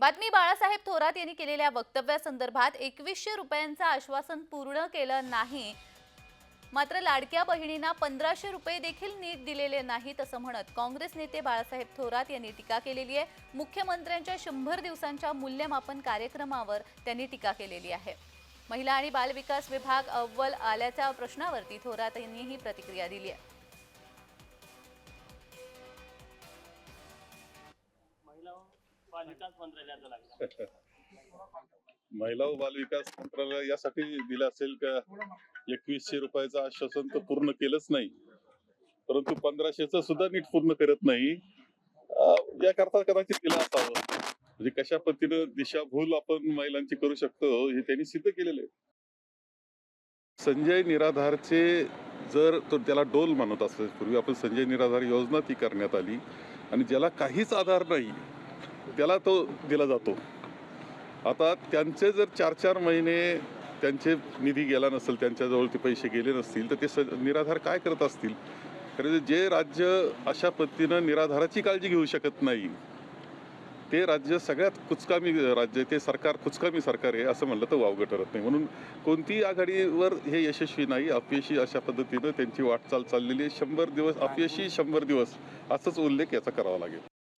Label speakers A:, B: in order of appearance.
A: बातमी बाळासाहेब थोरात यांनी केलेल्या वक्तव्यासंदर्भात एकवीसशे रुपयांचं आश्वासन पूर्ण केलं नाही. मात्र लाडक्या बहिणींना पंधराशे रुपये देखील नीट दिलेले नाहीत असं म्हणत काँग्रेस नेते बाळासाहेब थोरात यांनी टीका केलेली आहे. मुख्यमंत्र्यांच्या शंभर दिवसांच्या मूल्यमापन कार्यक्रमावर त्यांनी टीका केलेली आहे. महिला आणि बालविकास विभाग अव्वल आल्याच्या प्रश्नावरती थोरात यांनी ही प्रतिक्रिया दिली आहे.
B: व बाल विकास मंत्रालयाचा लागला.
C: महिला व बालविकास मंत्रालय यासाठी दिलं असेल का? एकवीसशे रुपयाचं आश्वासन तर पूर्ण केलंच नाही. परंतु पंधराशेच सुद्धा नीट पूर्ण करत नाही. या याकरता कदाचित दिलं असावं. म्हणजे कशा पद्धतीनं दिशाभूल आपण महिलांची करू शकतो हे त्यांनी सिद्ध केलेलं आहे. संजय निराधारचे जर तो त्याला डोल म्हणत असेल पूर्वी आपण संजय निराधार योजना ती करण्यात आली. आणि ज्याला काहीच आधार नाही त्याला तो दिला जातो. आता त्यांचे जर चार चार महिने त्यांचे निधी गेला नसेल त्यांच्याजवळ ते पैसे गेले नसतील तर ते स निराधार काय करत असतील? कारण जे राज्य अशा पद्धतीनं निराधाराची काळजी घेऊ शकत नाही ते राज्य सगळ्यात कुचकामी राज्य आहे. ते सरकार कुचकामी सरकार आहे असं म्हणलं तर वावगं ठरत नाही. म्हणून कोणतीही आघाडीवर हे यशस्वी नाही अपयशी अशा पद्धतीनं त्यांची वाटचाल चाललेली आहे. शंभर दिवस अपयशी शंभर दिवस असंच उल्लेख याचा करावा लागेल.